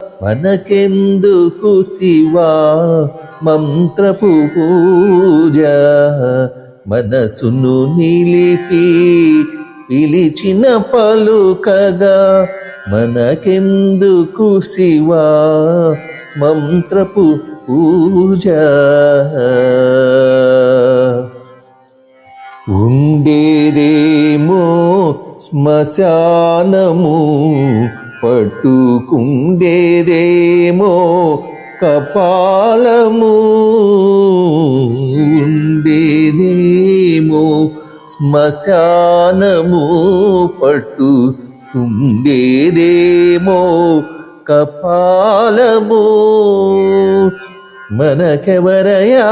మనకెందుకు శివా మంత్రపు పూజ? మనసును నిలిపి పిలిచిన పలుకగా మనకెందుకు శివా మంత్రపు పూజ? ఉండేదేమో శ్మశానము పట్టుకుండేదేమో కపాలము ఉండేదేమో శ్మశానము పట్టు ఉండేదేమో కపాలము. మనకెవరయా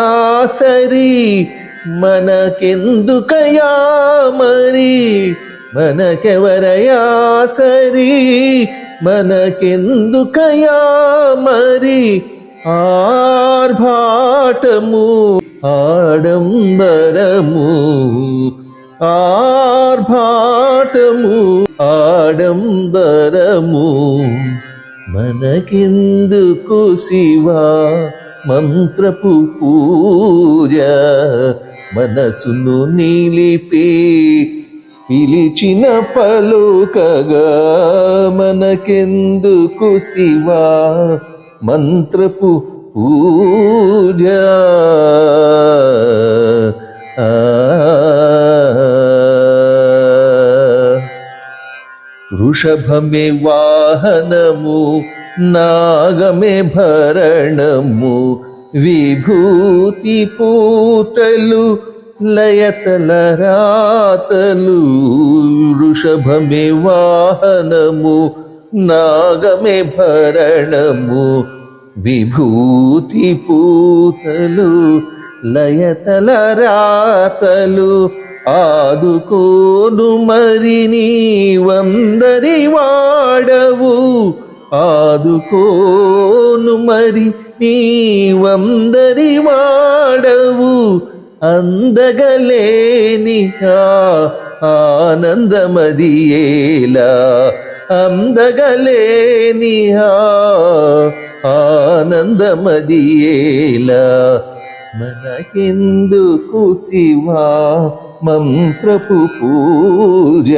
సరి? మనకెందుకయా మరి? మనకెవరయా సరి? మనకెందుకయా మరి? ఆర్భాటము ఆడంబరము ఆర్భాటము ఆడంబరము. మనకెందుకు శివా మంత్రపు పూజ? మనసును నిలిపి పిలిచిన పలుకగా మనకెందుకు శివా? మంత్రపు పూజ. వృషభమే వాహనము నాగమే భరణము విభూతి పూతలు లయతలరాతలు వృషభమే వాహనము నాగమే భరణము విభూతి పూతలు లయతలరాతలు ఆదుకోను మరి నీ వందరి వాడవు ఆదుకోను మరి నీ వందరి వాడవు. అందగలేని ఆ ఆనందమదియేలా అందగలేని ఆ ఆనందమదియేలా మనకెందుకు శివా మంత్రపు పూజ